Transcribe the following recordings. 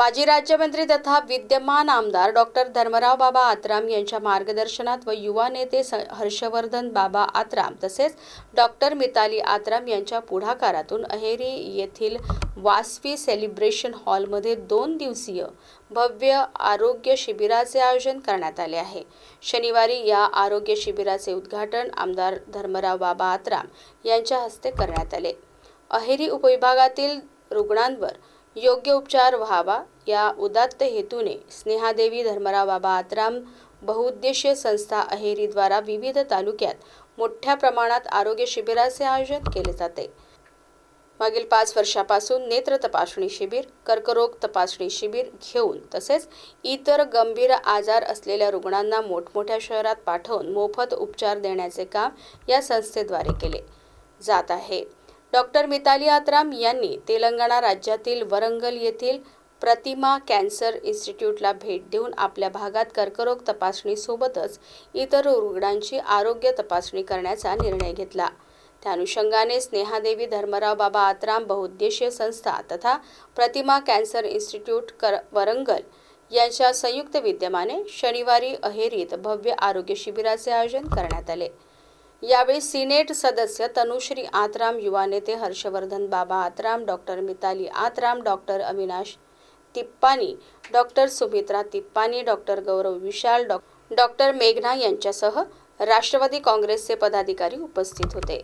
माजी राज्यमंत्री तथा विद्यमान आमदार डॉक्टर धर्मराव बाबा आत्राम यांच्या मार्गदर्शनात व युवा नेते स- हर्षवर्धन बाबा आत्राम तसेच डॉक्टर मिताली आत्राम यांच्या पुढाकारातून अहेरी येथील वासवी सेलिब्रेशन हॉलमध्ये दोन दिवसीय भव्य आरोग्य शिबिराचे आयोजन करण्यात आले आहे. शनिवारी या आरोग्य शिबिराचे उद्घाटन आमदार धर्मराव बाबा आत्राम यांच्या हस्ते करण्यात आले. अहेरी उपविभागातील रुग्णांवर योग्य उपचार व्हावा या उदात्त हेतूने स्नेहादेवी धर्मराव बाबा आत्राम बहुउद्देशीय संस्था अहेरीद्वारा विविध तालुक्यात मोठ्या प्रमाणात आरोग्य शिबिराचे आयोजन केले जाते. मागील पाच वर्षापासून नेत्र तपासणी शिबिर कर्करोग तपासणी शिबिर घेऊन तसेच इतर गंभीर आजार असलेल्या रुग्णांना मोठमोठ्या शहरात पाठवून मोफत उपचार देण्याचे काम या संस्थेद्वारे केले जात आहे. डॉक्टर मिताली आत्राम यांनी तेलंगणा राज्यातील वरंगल येथील प्रतिमा कॅन्सर इन्स्टिट्यूटला भेट देऊन आपल्या भागात कर्करोग तपासणीसोबतच इतर रुग्णांची आरोग्य तपासणी करण्याचा निर्णय घेतला. त्या अनुषंगाने स्नेहादेवी धर्मराव बाबा आत्राम बहुउद्देशीय संस्था तथा प्रतिमा कॅन्सर इन्स्टिट्यूट कर वरंगल यांच्या संयुक्त विद्यमाने शनिवारी अहेरीत भव्य आरोग्य शिबिराचे आयोजन करण्यात आले. यावेळी सिनेट सदस्य तनुश्री आत्राम युवा नेते Harshvardhan Baba Atram doctor Mitali Atram doctor Avinash Tippani doctor Sumitra Tippani doctor Gaurav विशाल डॉ डॉक्टर मेघना यांच्यासह राष्ट्रवादी काँग्रेसचे पदाधिकारी उपस्थित होते.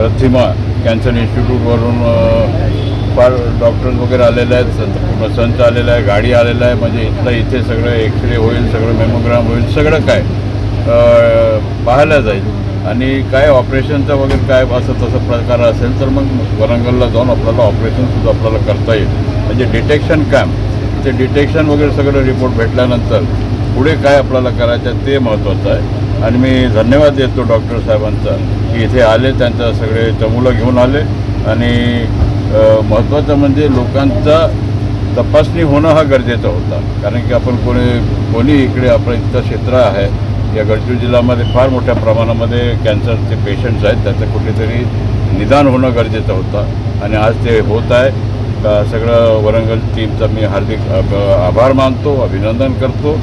प्रतिमा कॅन्सर इन्स्टिट्यूटवरून फार डॉक्टर्स वगैरे आलेले आहेत संत पूर्ण संच आलेला आहे गाडी आलेला आहे म्हणजे इथलं इथे सगळं एक्सरे होईल सगळं मेमोग्राम होईल सगळं काय पाहायला जाईल. आणि काय ऑपरेशनचा वगैरे काय असं तसं प्रकार असेल तर मग वरंगलला जाऊन आपल्याला ऑपरेशनसुद्धा आपल्याला करता येईल. म्हणजे डिटेक्शन कॅम्प ते डिटेक्शन वगैरे सगळं रिपोर्ट भेटल्यानंतर पुढे काय आपल्याला करायचं आहे ते महत्त्वाचं आहे. आणि मी धन्यवाद देतो डॉक्टर साहेबांचा की इथे आले त्यांचा सगळे चमुलं घेऊन आले. आणि महत्त्वाचं म्हणजे लोकांचा तपासणी होणं हा गरजेचा होता. कारण की आपण कोणी कोणी इकडे आपलं इतकं क्षेत्र आहे या गडचिरोली जिल्ह्यामध्ये फार मोठ्या प्रमाणामध्ये कॅन्सरचे पेशंट्स आहेत. त्याचं कुठेतरी निदान होणं गरजेचं होतं. आणि आज ते होत आहे. सगळं वरंगल टीमचा मी हार्दिक आभार मानतो अभिनंदन करतो.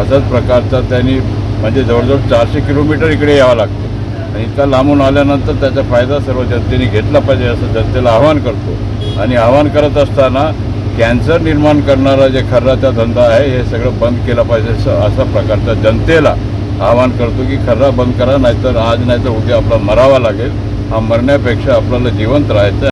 अशाच प्रकारचा त्यांनी म्हणजे जवळजवळ चारशे किलोमीटर इकडे यावं लागतं. आणि इतका लांबून आल्यानंतर त्याचा फायदा सर्व जनतेने घेतला पाहिजे असं जनतेला आवाहन करतो. आणि आवाहन करत असताना कॅन्सर निर्माण करणारा जे खर्राचा धंदा आहे हे सगळं बंद केलं पाहिजे असं अशा प्रकारचा जनतेला आवाहन करतो की खर्रा बंद करा नाहीतर आज नाहीतर उद्या आपला मरावा लागेल. हा मरण्यापेक्षा आपल्याला जिवंत राहायचं